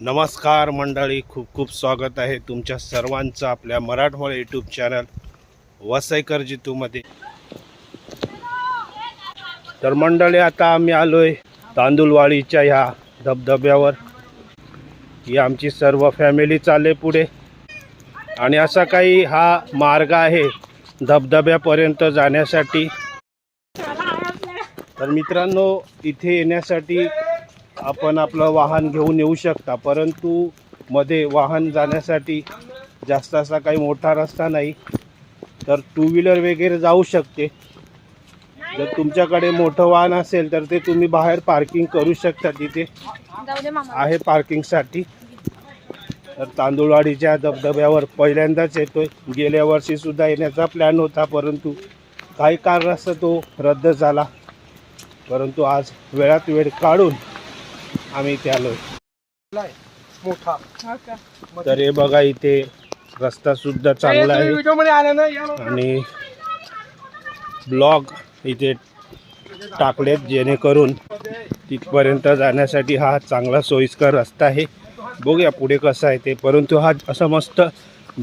नमस्कार मंडळी खूप खूप स्वागत आहे तुमच्या सर्वांचं आपल्या मराठवाडा यूट्यूब चॅनल वसईकर जितूमध्ये तर मंडळी आता आम्ही आलोय तांदूळवाडीच्या ह्या धबधब्यावर. ही आमची सर्व फॅमिली चालले पुढे. आणि असा काही हा मार्ग आहे धबधब्यापर्यंत जाण्यासाठी. तर मित्रांनो इथे येण्यासाठी आपण आपलं वाहन घेऊन येऊ शकता परंतु मध्ये वाहन जाण्यासाठी जास्त असा काही मोठा रस्ता नाही. तर टू व्हीलर वगैरे जाऊ शकते. जर तुमच्याकडे मोठं वाहन असेल तर ते तुम्ही बाहेर पार्किंग करू शकता तिथे. आहे पार्किंगसाठी तर तांदूळवाडीच्या धबधब्यावर पहिल्यांदाच येतोय. गेल्या वर्षी सुद्धा येण्याचा प्लॅन होता परंतु काही कारणास्तव तो रद्द झाला. परंतु आज वेळात वेळ काढून आम्ही इथे आलोय. मोठा. तर हे बघा इथे रस्ता सुद्धा चांगला आहे. व्हिडिओमध्ये आले ना या ना. आणि ब्लॉग इथे टाकलेत जेणेकरून तिथपर्यंत जाण्यासाठी हा चांगला सोयीस्कर रस्ता आहे. बघूया पुढे कसं आहे ते. परंतु हा असं मस्त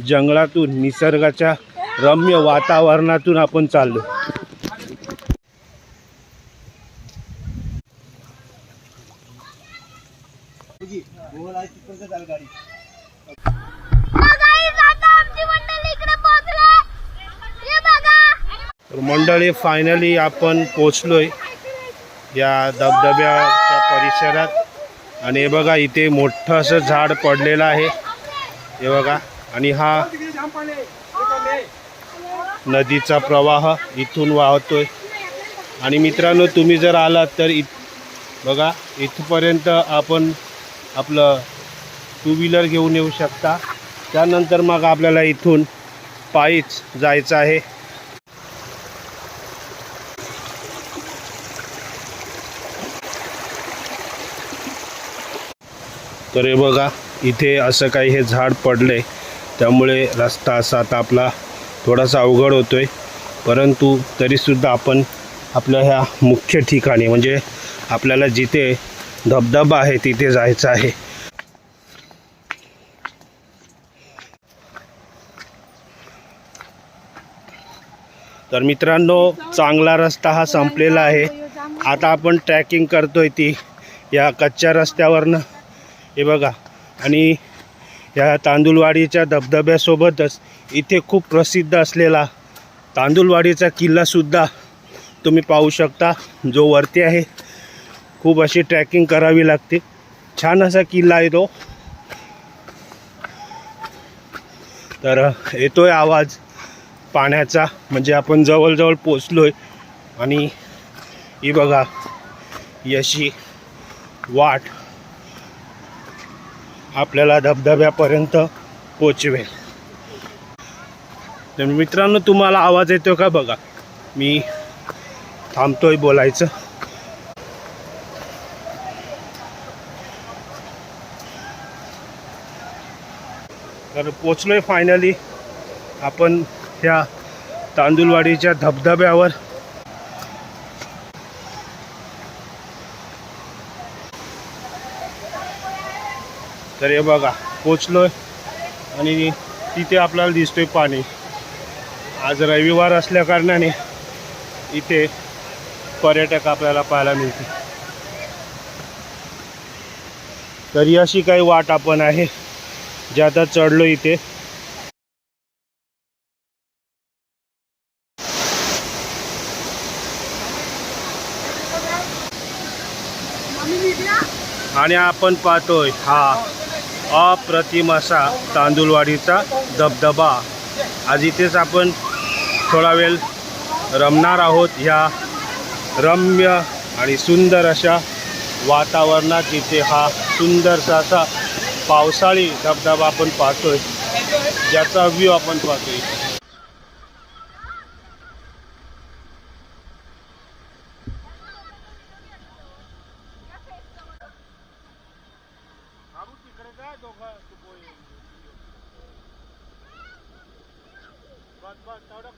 जंगलातून निसर्गाच्या रम्य वातावरणातून आपण चाललो तर मंडळी फायनली आपण पोचलो आहे या धबधब्याच्या परिसरात. आणि हे बघा इथे मोठं असं झाड पडलेलं आहे. हे बघा आणि हा नदीचा प्रवाह इथून वाहतोय. आणि मित्रांनो तुम्ही जर आलात तर इत बघा इथपर्यंत आपण आपलं टू व्हीलर घेऊन येऊ शकता. त्यानंतर मग आपल्याला इथून पायीच जायचं आहे. तर हे बघा इथे असं काही हे झाड पडले त्यामुळे रस्ता असा आता आपला थोडासा अवघड होतो आहे परंतु तरीसुद्धा आपण आपल्या ह्या मुख्य ठिकाणी म्हणजे आपल्याला जिथे धबधबा आहे तिथे जायचं आहे. तर मित्रांनो चांगला रस्ता हा संपलेला आहे. आता आपण ट्रॅकिंग करतोय ती या कच्च्या रस्त्यावरनं. हे बघा. आणि या तांदूळवाडीच्या धबधब्यासोबतच इथे खूप प्रसिद्ध असलेला तांदूळवाडीचा किल्लासुद्धा तुम्ही पाहू शकता. जो वरती आहे. खूप अशी ट्रॅकिंग करावी लागते. छान असा किल्ला आहे तो. तर येतोय आवाज पाण्याचा. म्हणजे आपण जवळजवळ पोचलोय. आणि ही बघा. यशी वाट. आपल्याला धबधब्यापर्यंत पोचवेल. तर मित्रांनो तुम्हाला आवाज येतो का बघा. मी थांबतोय बोलायचं. तर पोचलोय फायनली आपण ह्या तांदूळवाडीच्या धबधब्यावर तर हे बघा पोचलोय आणि तिथे आपल्याला दिसतोय पाणी. आज रविवार असल्या कारणाने इथे पर्यटक आपल्याला पाहायला मिळते तरी अशी काही वाट आपण आहे जे आता चढलो इथे. आणि आपण पाहतोय हा. अप्रतिम असा तांदूळवाडीचा धबधबा आज इथेच आपण थोडा वेळ रमणार आहोत ह्या रम्य आणि सुंदर अशा वातावरणात इथे हा सुंदरसा असा पावसाळी धबधबा आपण पाहतोय ज्याचा व्ह्यू आपण पाहतोय. hasta ahora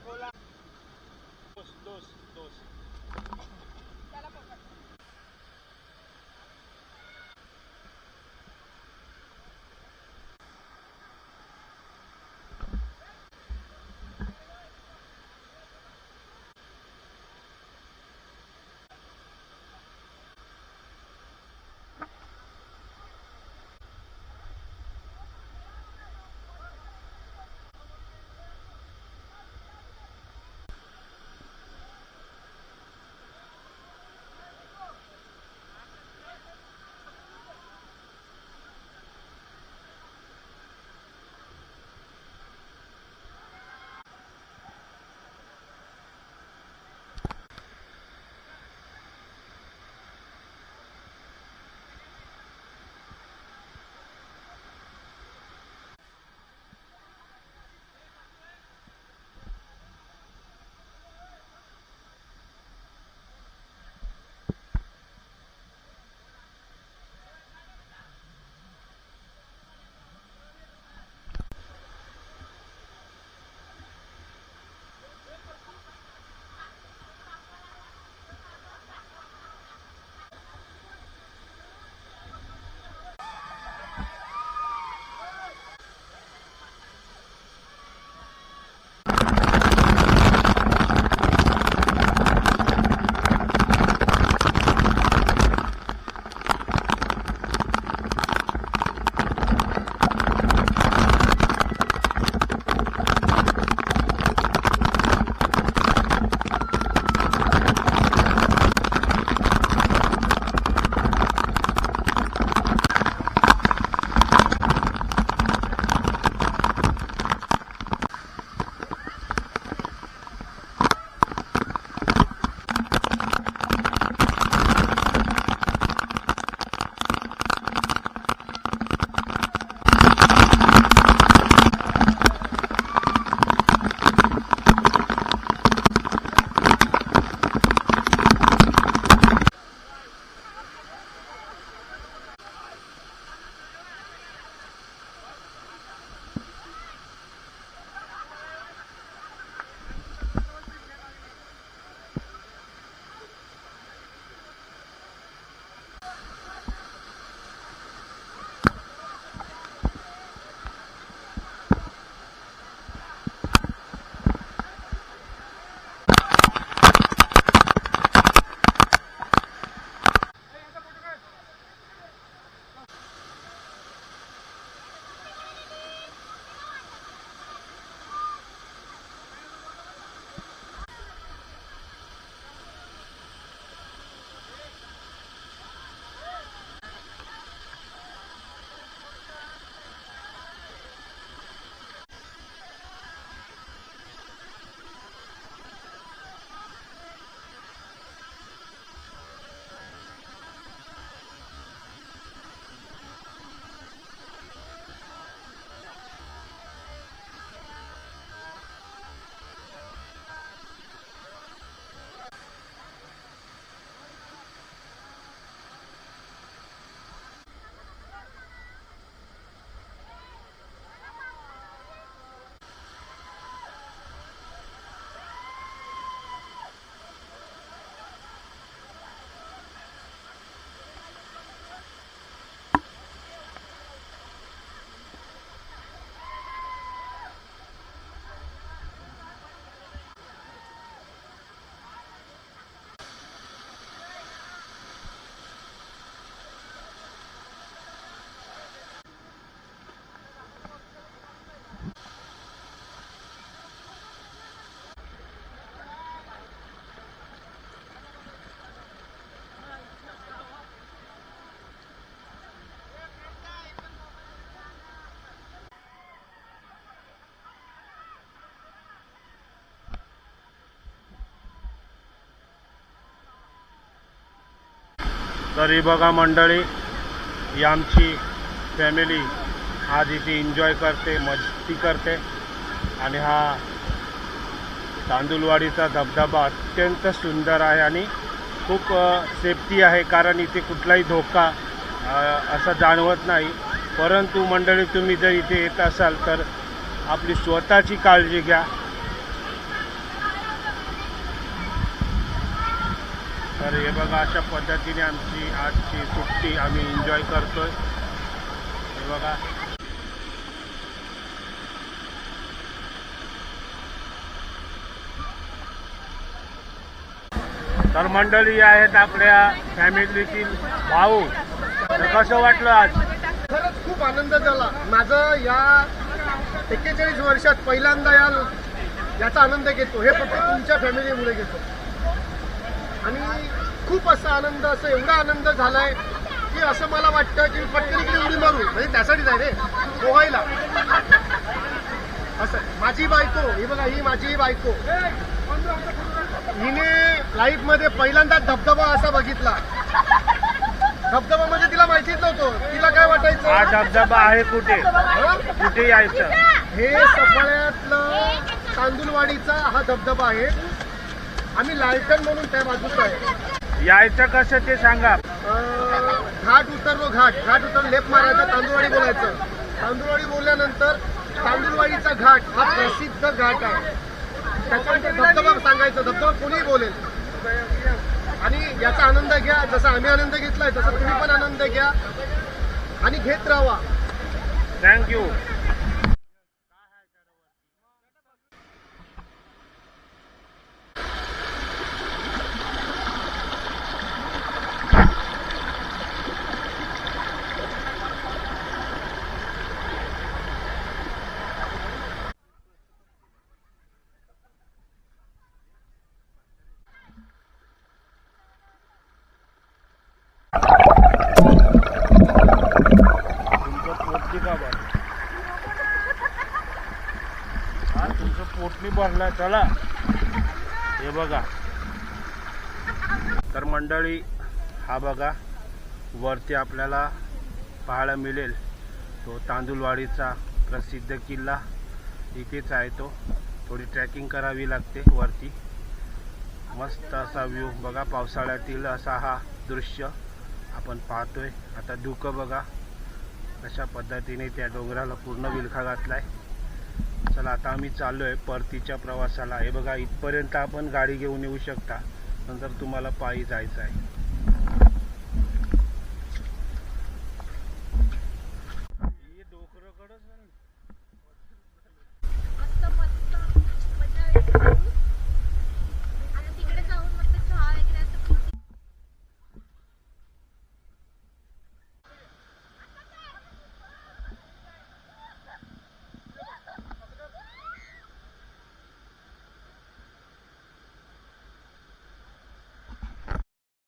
तरी बघा मंडळी ही आमची फॅमिली आज इथे एन्जॉय करते मस्ती करते. आणि हा तांदूळवाडीचा धबधबा अत्यंत सुंदर आहे आणि खूप सेफ्टी आहे कारण इथे कुठलाही धोका असा जाणवत नाही. परंतु मंडळी तुम्ही जर इथे येत असाल तर आपली स्वतःची काळजी घ्या. तर हे बघा अशा पद्धतीने आमची आजची सुट्टी आम्ही एन्जॉय करतोय. हे बघा. तर मंडळी आहेत आपल्या फॅमिलीतील भाऊ. तर कसं वाटलं आज? खरंच खूप आनंद झाला. माझं या एक्केचाळीस वर्षात पहिल्यांदा या याचा आनंद घेतो. हे फक्त तुमच्या फॅमिलीमुळे घेतो. खूप असा आनंद असं एवढा आनंद झालाय की असं मला वाटतं की पटकन इकडे उडी मारू. म्हणजे त्यासाठीच आहे रे. पोहायला. असं. माझी बायको. ही बघा ही माझी बायको. हिने लाईफमध्ये पहिल्यांदा धबधबा असा बघितला. धबधबा म्हणजे तिला माहितीच नव्हतं. तिला काय हा वाटायचं धबधबा आहे कुठे? हं? कुठे यायचं? हे सफाळ्यातलं तांदूळवाडीचा हा धबधबा आहे. आम्ही लालटण म्हणून त्या बाजूचा आहे. यायचं कसं ते सांगा. घाट उतरलो घाट. घाट उतर लेप मारायचं तांदूळवाडी बोलायचं. तांदूळवाडी बोलल्यानंतर तांदूळवाडीचा घाट हा प्रसिद्ध घाट आहे. त्याच्यानंतर धबधबा सांगायचं धबधबा कोणी बोलेल. आणि याचा आनंद घ्या जसा आम्ही आनंद घेतलाय तसा तुम्ही पण आनंद घ्या. आणि घेत राहा. थँक्यू चला चला. हे बघा. तर मंडळी हा बघा वरती आपल्याला पाहायला मिळेल. तो तांदूळवाडीचा प्रसिद्ध किल्ला इथेच आहे तो. थोडी ट्रॅकिंग करावी लागते वरती. मस्त असा व्ह्यू. बघा पावसाळ्यातील असा हा दृश्य आपण पाहतोय. आता धुकं बघा. अशा पद्धतीने त्या डोंगराला पूर्ण विलखा घातलाय. चला आता आम्ही चाललो आहे परतीच्या प्रवासाला. हे बघा इथपर्यंत आपण गाडी घेऊन येऊ शकता. नंतर तुम्हाला पायी जायचं आहे.